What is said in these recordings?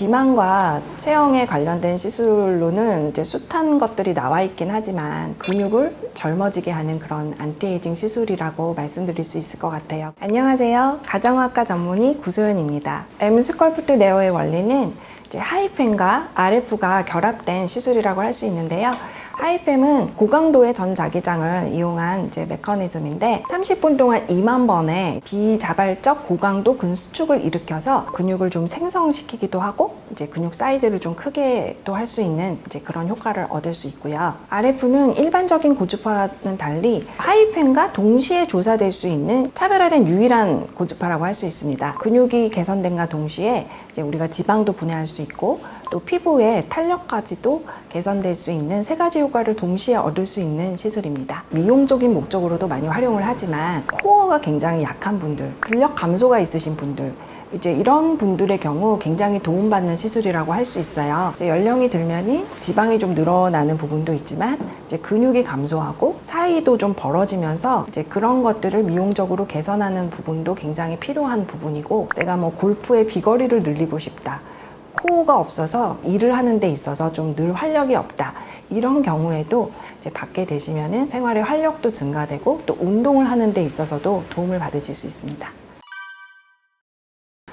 비만과 체형에 관련된 시술로는 이제 숱한 것들이 나와 있긴 하지만 근육을 젊어지게 하는 그런 안티에이징 시술이라고 말씀드릴 수 있을 것 같아요. 안녕하세요. 가정학과 전문의 구소연입니다. M 스컬프트 레어의 원리는 하이펜과 RF가 결합된 시술이라고 할 수 있는데요. 하이팸은 고강도의 전자기장을 이용한 이제 메커니즘인데 30분 동안 2만 번의 비자발적 고강도 근수축을 일으켜서 근육을 좀 생성시키기도 하고 이제 근육 사이즈를 좀 크게도 할 수 있는 이제 그런 효과를 얻을 수 있고요. RF는 일반적인 고주파와는 달리 하이팸과 동시에 조사될 수 있는 차별화된 유일한 고주파라고 할 수 있습니다. 근육이 개선된과 동시에 이제 우리가 지방도 분해할 수 있고 또 피부의 탄력까지도 개선될 수 있는 세 가지 효과를 동시에 얻을 수 있는 시술입니다. 미용적인 목적으로도 많이 활용을 하지만 코어가 굉장히 약한 분들, 근력 감소가 있으신 분들, 이제 이런 분들의 경우 굉장히 도움받는 시술이라고 할 수 있어요. 연령이 들면이 지방이 좀 늘어나는 부분도 있지만 이제 근육이 감소하고 사이도 좀 벌어지면서 이제 그런 것들을 미용적으로 개선하는 부분도 굉장히 필요한 부분이고 내가 뭐 골프의 비거리를 늘리고 싶다. 코어가 없어서 일을 하는 데 있어서 좀 늘 활력이 없다. 이런 경우에도 이제 받게 되시면은 생활의 활력도 증가되고 또 운동을 하는 데 있어서도 도움을 받으실 수 있습니다.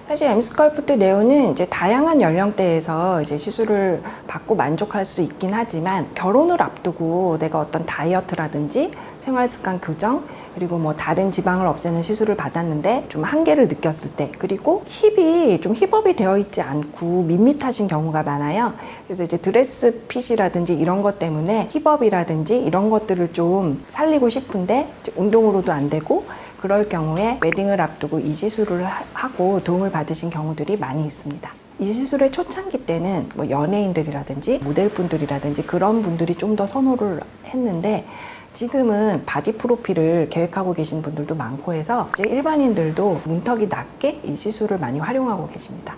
사실 엠스컬프트 네오는 이제 다양한 연령대에서 이제 시술을 받고 만족할 수 있긴 하지만 결혼을 앞두고 내가 어떤 다이어트라든지 생활 습관 교정 그리고 뭐 다른 지방을 없애는 시술을 받았는데 좀 한계를 느꼈을 때 그리고 힙이 좀 힙업이 되어 있지 않고 밋밋하신 경우가 많아요. 그래서 이제 드레스 핏이라든지 이런 것 때문에 힙업이라든지 이런 것들을 좀 살리고 싶은데 운동으로도 안 되고 그럴 경우에 웨딩을 앞두고 이 시술을 하고 도움을 받으신 경우들이 많이 있습니다. 이 시술의 초창기 때는 뭐 연예인들이라든지 모델분들이라든지 그런 분들이 좀 더 선호를 했는데 지금은 바디 프로필을 계획하고 계신 분들도 많고 해서 이제 일반인들도 문턱이 낮게 이 시술을 많이 활용하고 계십니다.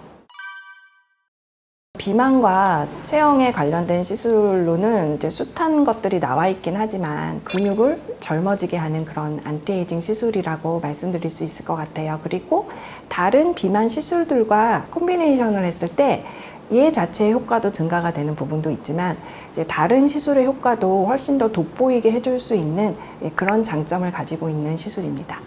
비만과 체형에 관련된 시술로는 이제 숱한 것들이 나와 있긴 하지만 근육을 젊어지게 하는 그런 안티에이징 시술이라고 말씀드릴 수 있을 것 같아요. 그리고 다른 비만 시술들과 콤비네이션을 했을 때 얘 자체의 효과도 증가가 되는 부분도 있지만 이제 다른 시술의 효과도 훨씬 더 돋보이게 해줄 수 있는 그런 장점을 가지고 있는 시술입니다.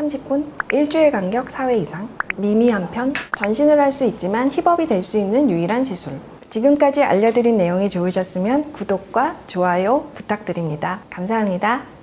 30분, 일주일 간격 4회 이상, 미미한 편, 전신을 할 수 있지만 힙업이 될 수 있는 유일한 시술. 지금까지 알려드린 내용이 좋으셨으면 구독과 좋아요 부탁드립니다. 감사합니다.